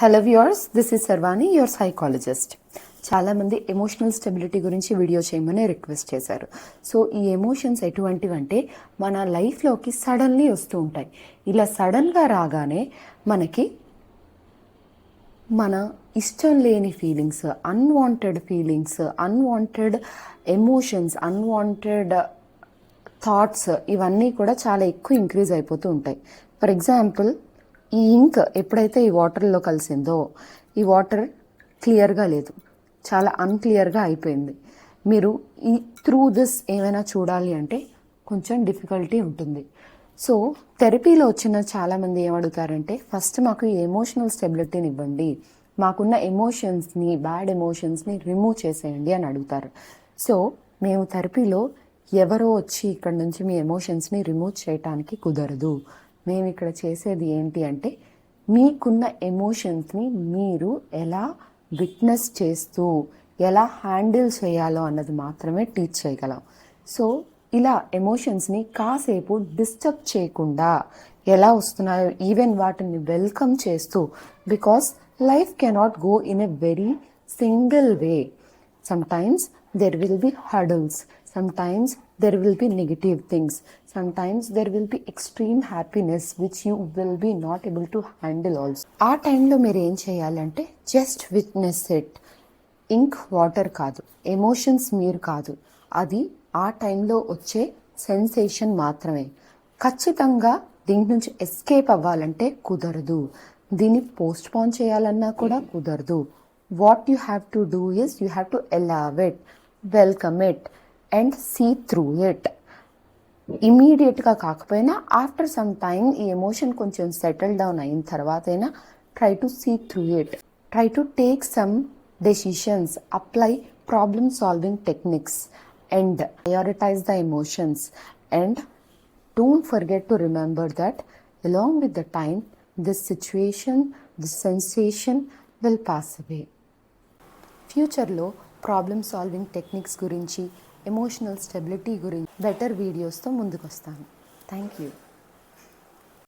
Hello viewers this is Sarvani your psychologist చాలామంది emotional stability గురించి video చేయమని request చేశారు. సో ఈ ఎమోషన్స్ ఎటువంటివంటే మన లైఫ్లోకి సడన్లీ వస్తూ ఉంటాయి. ఇలా సడన్గా రాగానే మనకి మన ఇష్టం లేని feelings unwanted feelings unwanted emotions unwanted thoughts ఇవన్నీ కూడా చాలా ఎక్కువ ఇంక్రీజ్ అయిపోతూ ఉంటాయి. ఫర్ ఎగ్జాంపుల్ ఈ ఇంక్ ఎప్పుడైతే ఈ వాటర్లో కలిసిందో ఈ వాటర్ క్లియర్గా లేదు. చాలా అన్క్లియర్గా అయిపోయింది. మీరు ఈ త్రూ దిస్ ఏమైనా చూడాలి అంటే కొంచెం డిఫికల్టీ ఉంటుంది. సో థెరపీలో వచ్చిన చాలామంది ఏమడుగుతారంటే ఫస్ట్ మాకు ఎమోషనల్ స్టెబిలిటీని ఇవ్వండి. మాకున్న ఎమోషన్స్ని బ్యాడ్ ఎమోషన్స్ని రిమూవ్ చేసేయండి అని అడుగుతారు. సో మేము థెరపీలో ఎవరో వచ్చి ఇక్కడ నుంచి మీ ఎమోషన్స్ని రిమూవ్ చేయటానికి కుదరదు. మేము ఇక్కడ చేసేది ఏంటి అంటే మీకున్న ఎమోషన్స్ని మీరు ఎలా విట్నెస్ చేస్తూ ఎలా హ్యాండిల్ చేయాలో అన్నది మాత్రమే టీచ్ చేయగలం. సో ఇలా ఎమోషన్స్ని కాసేపు డిస్టర్బ్ చేయకుండా ఎలా వస్తున్నాయో ఈవెన్ వాటిని వెల్కమ్ చేస్తూ because life cannot go in a very single way. Sometimes there will be hurdles sometimes there will be negative things. Sometimes there will be extreme happiness which you will be not able to handle also. ఆ టైంలో మీరు ఏం చేయాలంటే just witness it ink water కాదు. Emotions మీరు కాదు. అది ఆ టైంలో వచ్చే సెన్సేషన్ మాత్రమే. ఖచ్చితంగా దీని నుంచి ఎస్కేప్ అవ్వాలంటే కుదరదు. దీన్ని పోస్ట్ పోన్ చేయాలన్నా కూడా కుదరదు. What you have to do is you have to allow it welcome it and see through it ఇమీడియట్గా కాకపోయినా ఆఫ్టర్ సమ్ టైం ఈ ఎమోషన్ కొంచెం సెటిల్ డౌన్ అయిన తర్వాత అయినా try to see through it try to take some decisions apply problem solving techniques and prioritise the emotions and don't forget to remember that along with the time this situation this sensation will pass away ఫ్యూచర్లో problem solving techniques గురించి emotional stability గురించి better వీడియోస్తో ముందుకొస్తాను. Thank you.